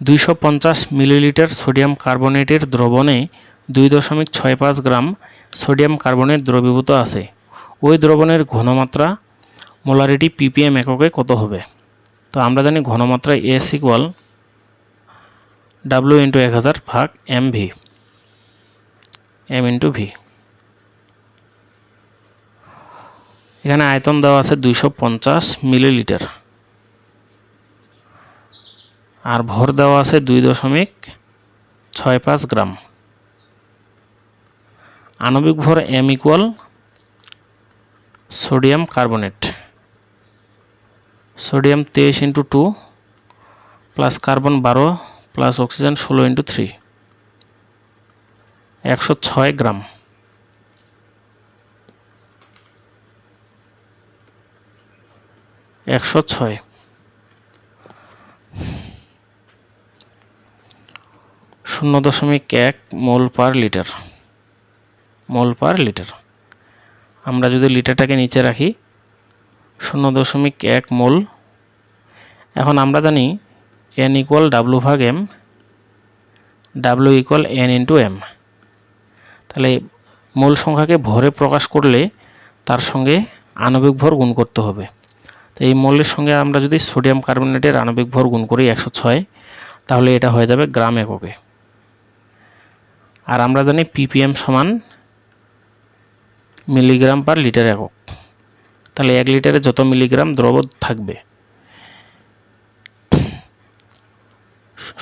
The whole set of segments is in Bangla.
দুইশো পঞ্চাশ মিলিলিটার সোডিয়াম কার্বনেটের দ্রবণে দুই দশমিক ছয় পাঁচ গ্রাম সোডিয়াম কার্বনেট দ্রবীভূত আছে। ওই দ্রবণের ঘনমাত্রা মোলারিটি পিপিএম এককে কত হবে? তো আমরা জানি ঘনমাত্রা এস ইকুয়াল ডাব্লিউ ইন্টু এক হাজার ভাগ M V M into V এখানে আয়তন দেওয়া আছে দুইশো পঞ্চাশ মিলিলিটার। আর ভর দেওয়া আছে দুই দশমিক ছয় পাঁচ গ্রাম। আণবিক ভর M equal sodium carbonate sodium তেইশ ইন্টু টু প্লাস কার্বন বারো প্লাস অক্সিজেন ষোলো ইন্টু থ্রি একশো ছয় গ্রাম। একশো ছয়। শূন্য দশমিক এক mole per litre. Mole per litre. আমরা যদি লিটারটাকে নিচে রাখি, শূন্য দশমিক এক মোল। এখন আমরা জানি এন ইকুয়াল ডাব্লু ভাগ M W equal N into M তাহলে মূল সংখ্যাকে ভরে প্রকাশ করলে তার সঙ্গে আণবিক ভর গুণ করতে হবে। তো এই মৌলের সঙ্গে আমরা যদি সোডিয়াম কার্বনেটের আণবিক ভর গুণ করি একশো ছয়, তাহলে এটা হয়ে যাবে গ্রাম এককে। আর আমরা জানি পিপিএম সমান মিলিগ্রাম পার লিটার একক। তাহলে এক লিটারে যত মিলিগ্রাম দ্রব থাকবে।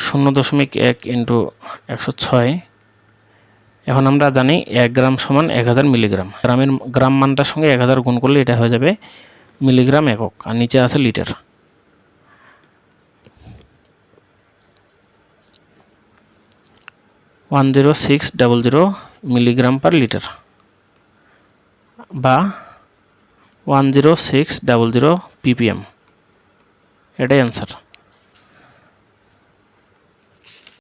শূন্য দশমিক এক ইন্টু একশো ছয়। এখন আমরা জানি এক গ্রাম সমান এক হাজার মিলিগ্রাম গ্রামের গ্রাম মানটার সঙ্গে এক হাজার গুণ করলে এটা হয়ে যাবে মিলিগ্রাম একক। আর নিচে আছে litre one zero six double zero milligram per litre বা one zero six double zero PPM এটাই অ্যান্সার